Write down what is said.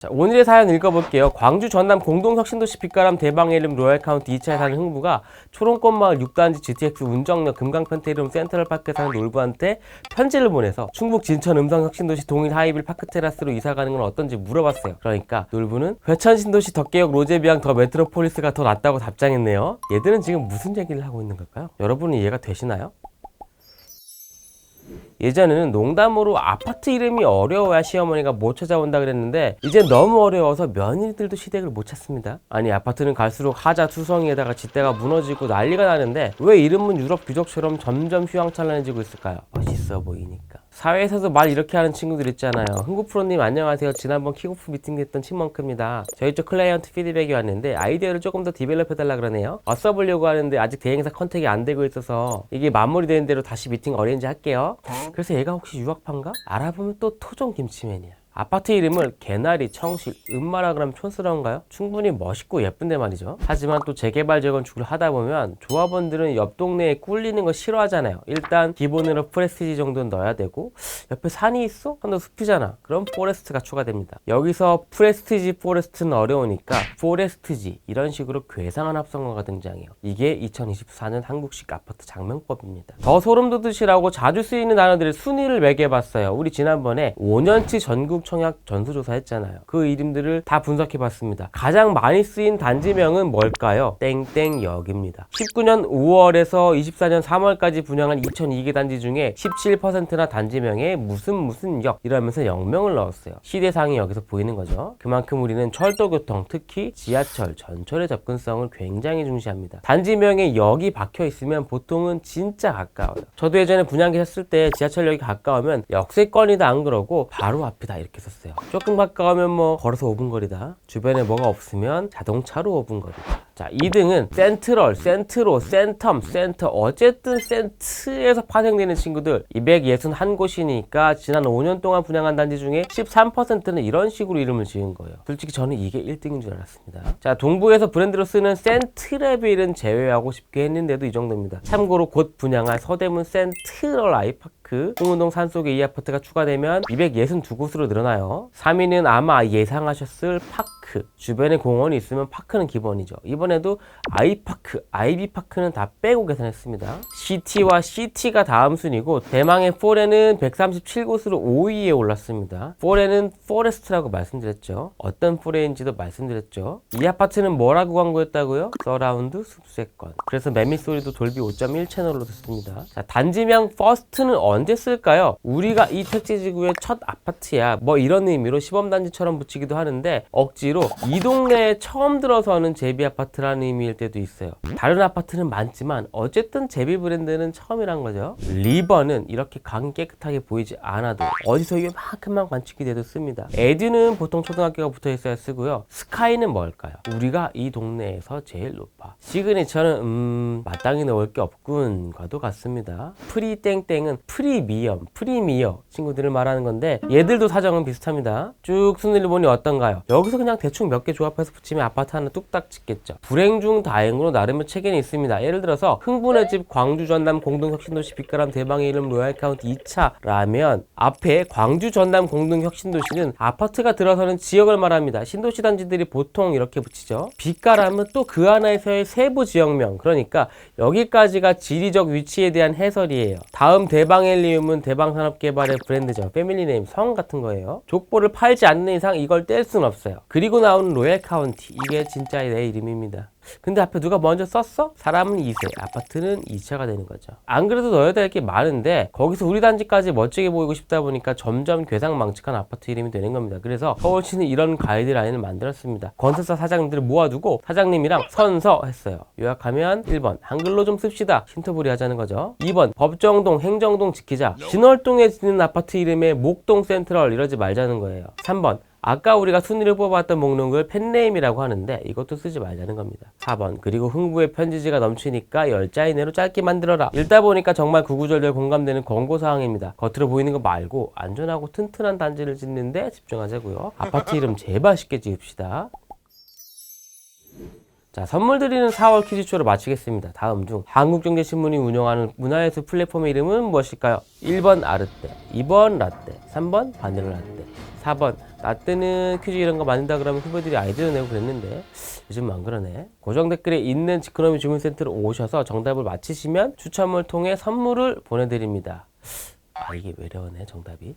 자, 오늘의 사연 읽어볼게요. 광주 전남 공동혁신도시 빛가람 대방의 이름 로얄카운티 2차에 사는 흥부가 초롱꽃마을 6단지 GTX 운정역 금강펜테리움 센트럴파크에 사는 놀부한테 편지를 보내서 충북 진천 음성혁신도시 동일 하이빌 파크테라스로 이사 가는 건 어떤지 물어봤어요. 그러니까 놀부는 회천신도시 덕계역 로제비앙 더 메트로폴리스가 더 낫다고 답장했네요. 얘들은 지금 무슨 얘기를 하고 있는 걸까요? 여러분은 이해가 되시나요? 예전에는 농담으로 아파트 이름이 어려워야 시어머니가 못 찾아온다 그랬는데 이제 너무 어려워서 며느리들도 시댁을 못 찾습니다. 아니 아파트는 갈수록 하자 투성이에다가 짓대가 무너지고 난리가 나는데 왜 이름은 유럽 귀족처럼 점점 휘황찬란해지고 있을까요? 멋있어 보이니까. 사회에서도 말 이렇게 하는 친구들 있잖아요. 흥구 프로님 안녕하세요. 지난번 킥오프 미팅 했던 친먼크입니다. 저희 쪽 클라이언트 피드백이 왔는데 아이디어를 조금 더 디벨롭 해달라 그러네요. 어 써보려고 하는데 아직 대행사 컨택이 안 되고 있어서 이게 마무리되는 대로 다시 미팅 어레인지 할게요. 그래서 얘가 혹시 유학파인가? 알아보면 또 토종 김치맨이야. 아파트 이름을 개나리, 청실, 은마라 그러면 촌스러운가요? 충분히 멋있고 예쁜데 말이죠. 하지만 또 재개발 재건축을 하다 보면 조합원들은 옆 동네에 꿀리는 거 싫어하잖아요. 일단 기본으로 프레스티지 정도는 넣어야 되고 옆에 산이 있어? 한도 숲이잖아. 그럼 포레스트가 추가됩니다. 여기서 프레스티지 포레스트는 어려우니까 포레스트지 이런 식으로 괴상한 합성어가 등장해요. 이게 2024년 한국식 아파트 장명법입니다. 더 소름 돋으시라고 자주 쓰이는 단어들의 순위를 매겨봤어요. 우리 지난번에 5년치 전국 청약 전수조사 했잖아요. 그 이름들을 다 분석해 봤습니다. 가장 많이 쓰인 단지명은 뭘까요? 땡땡역입니다. 19년 5월에서 24년 3월까지 분양한 2002개 단지 중에 17%나 단지명에 무슨 무슨 역 이러면서 역명을 넣었어요. 시대상이 여기서 보이는 거죠. 그만큼 우리는 철도교통, 특히 지하철, 전철의 접근성을 굉장히 중시합니다. 단지명에 역이 박혀 있으면 보통은 진짜 가까워요. 저도 예전에 분양 계셨을 때 지하철역이 가까우면 역세권이다 안 그러고 바로 앞이다 이렇게 썼어요. 조금 가까우면 뭐 걸어서 5분 거리다. 주변에 뭐가 없으면 자동차로 5분 거리다. 자, 2등은 센트럴, 센트로, 센텀, 센터 어쨌든 센트에서 파생되는 친구들 261곳이니까 지난 5년 동안 분양한 단지 중에 13%는 이런 식으로 이름을 지은 거예요. 솔직히 저는 이게 1등인 줄 알았습니다. 자, 동부에서 브랜드로 쓰는 센트레빌은 제외하고 싶게 했는데도 이 정도입니다. 참고로 곧 분양할 서대문 센트럴 아이파크 홍은동 산속에 이 아파트가 추가되면 262곳으로 늘어나요. 3위는 아마 예상하셨을 파크. 주변에 공원이 있으면 파크는 기본이죠. 이번에도 아이파크, 아이비파크는 다 빼고 계산했습니다. CT와 CT가 다음 순위고 대망의 포레는 137곳으로 5위에 올랐습니다. 포레는 포레스트라고 말씀드렸죠. 어떤 포레인지도 말씀드렸죠. 이 아파트는 뭐라고 광고했다고요? 서라운드 숲세권. 그래서 매미 소리도 돌비 5.1 채널로 듣습니다. 자, 단지명 퍼스트는 언제 쓸까요? 우리가 이 택지지구의 첫 아파트야. 뭐 이런 의미로 시범단지처럼 붙이기도 하는데 억지로 이 동네에 처음 들어서는 제비 아파트라는 의미일 때도 있어요. 다른 아파트는 많지만 어쨌든 제비 브랜드는 처음이란 거죠. 리버는 이렇게 강이 깨끗하게 보이지 않아도 어디서 이만큼만 관측이 돼도 씁니다. 에듀는 보통 초등학교가 붙어 있어야 쓰고요. 스카이는 뭘까요? 우리가 이 동네에서 제일 높아. 시그니처는 음 마땅히 넣을 게 없군과도 같습니다. 프리땡땡은 프리미엄, 프리미어 친구들을 말하는 건데 얘들도 사정은 비슷합니다. 쭉 순위를 보니 어떤가요? 여기서 그냥 대충 몇 개 조합해서 붙이면 아파트 하나 뚝딱 짓겠죠. 불행 중 다행으로 나름의 체계는 있습니다. 예를 들어서 흥분의 집 광주 전남 공동혁신도시 빛가람 대방의 이름 로얄카운티 2차라면 앞에 광주 전남 공동혁신도시는 아파트가 들어서는 지역을 말합니다. 신도시 단지들이 보통 이렇게 붙이죠. 빛가람은 또그 하나에서의 세부 지역명 그러니까 여기까지가 지리적 위치에 대한 해설이에요. 다음 대방헬리움은 대방산업개발의 브랜드죠. 패밀리네임 성 같은 거예요. 족보를 팔지 않는 이상 이걸 뗄 수는 없어요. 그리고 나오는 로얄 카운티 이게 진짜 내 이름입니다. 근데 앞에 누가 먼저 썼어? 사람은 2세, 아파트는 2차가 되는 거죠. 안 그래도 넣어야 될 게 많은데 거기서 우리 단지까지 멋지게 보이고 싶다 보니까 점점 괴상망측한 아파트 이름이 되는 겁니다. 그래서 서울시는 이런 가이드라인을 만들었습니다. 건설사 사장님들을 모아두고 사장님이랑 선서 했어요. 요약하면 1번 한글로 좀 씁시다. 신토부리 하자는 거죠. 2번 법정동, 행정동 지키자. 진월동에 짓는 아파트 이름에 목동 센트럴 이러지 말자는 거예요. 3번 아까 우리가 순위를 뽑았던 목록을 팬네임이라고 하는데 이것도 쓰지 말자는 겁니다. 4번 그리고 흥부의 편지지가 넘치니까 10자 이내로 짧게 만들어라. 읽다 보니까 정말 구구절절 공감되는 권고사항입니다. 겉으로 보이는 거 말고 안전하고 튼튼한 단지를 짓는데 집중하자고요. 아파트 이름 제발 쉽게 지읍시다. 자, 선물 드리는 4월 퀴즈쇼를 마치겠습니다. 다음 중 한국경제신문이 운영하는 문화예술 플랫폼의 이름은 무엇일까요? 1번 아르떼, 2번 라떼, 3번 바닐라 라떼, 4번 라떼는 퀴즈 이런 거 만든다 그러면 후배들이 아이디어 내고 그랬는데 요즘 안 그러네. 고정 댓글에 있는 지크노미 주문센터로 오셔서 정답을 맞히시면 추첨을 통해 선물을 보내드립니다. 아 이게 외려오네 정답이.